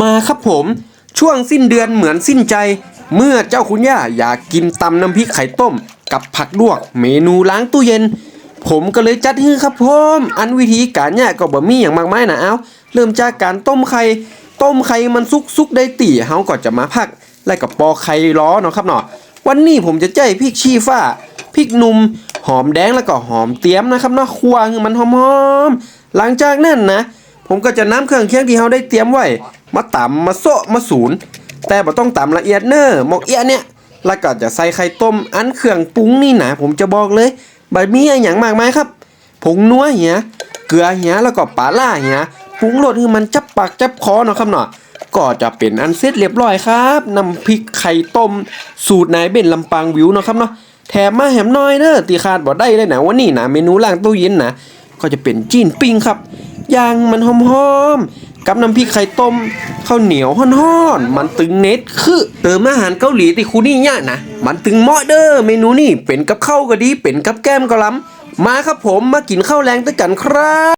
มาครับผมช่วงสิ้นเดือนเหมือนสิ้นใจ เมื่อเจ้าคุณย่าอยากกินตำน้ำพริกไข่ต้ม กับผักลวก เมนูล้างตู้เย็น ผมก็เลยจัดให้ครับผมอันวิธีการเนี่ยก็บ่มีอย่างมากมายนะเอาเริ่มจากการต้มไข่ต้มไข่มันสุกสุกได้ตีเฮาก็จะมาพักแล้วก็ปอกไข่ล้อเนาะครับเนาะวันนี้ผมจะใจพริกชี้ฟ้าพริกหนุ่มหอมแดงแล้วก็หอมเตี้ยมนะครับเนาะคั่วมันหอมๆหลังจากนั้นนะ ผมก็จะน้ำเครื่องเคียงที่เราได้เตรียมไว้ มาตำมาโซะมาสูนย์แต่บ่ต้องตำละเอียดเนอ้อหมกเอียเนี่ย แล้วก็จะใส่ไข่ต้มอันเครื่องปรุงนี่นะผมจะบอกเลยบะมีอะไรอย่างมากมายครับ ผงนัวเหียเกลือเหียแล้วก็ปลาล่าเหียปรุงรสให้มันจับปากจับคอเนาะครับเนาะก็จะเป็นอันเสร็จเรียบร้อยครับน้ำพริกไข่ต้ม สูตรนายเบนลำปางวิวเนาะครับเนาะแถมมาแหมน้อยเด้อตีขาดบ่ได้เลยนะวันนี้นะเมนูล่างตู้เย็นนะก็จะเป็นจีนปิ้งครับ ย่างมันหอมๆกับน้ำพริกไข่ต้มข้าวเหนียวห่อนๆมันตึงเน็ตคือเติมอาหารเกาหลีติคูนี่เนี่ยนะมันตึงเหมาะเด้อเมนูนี่เป็นกับข้าวก็ดีเป็นกับแก้มก็ล้ำมาครับผมมากินข้าวแรงด้วยกันครับ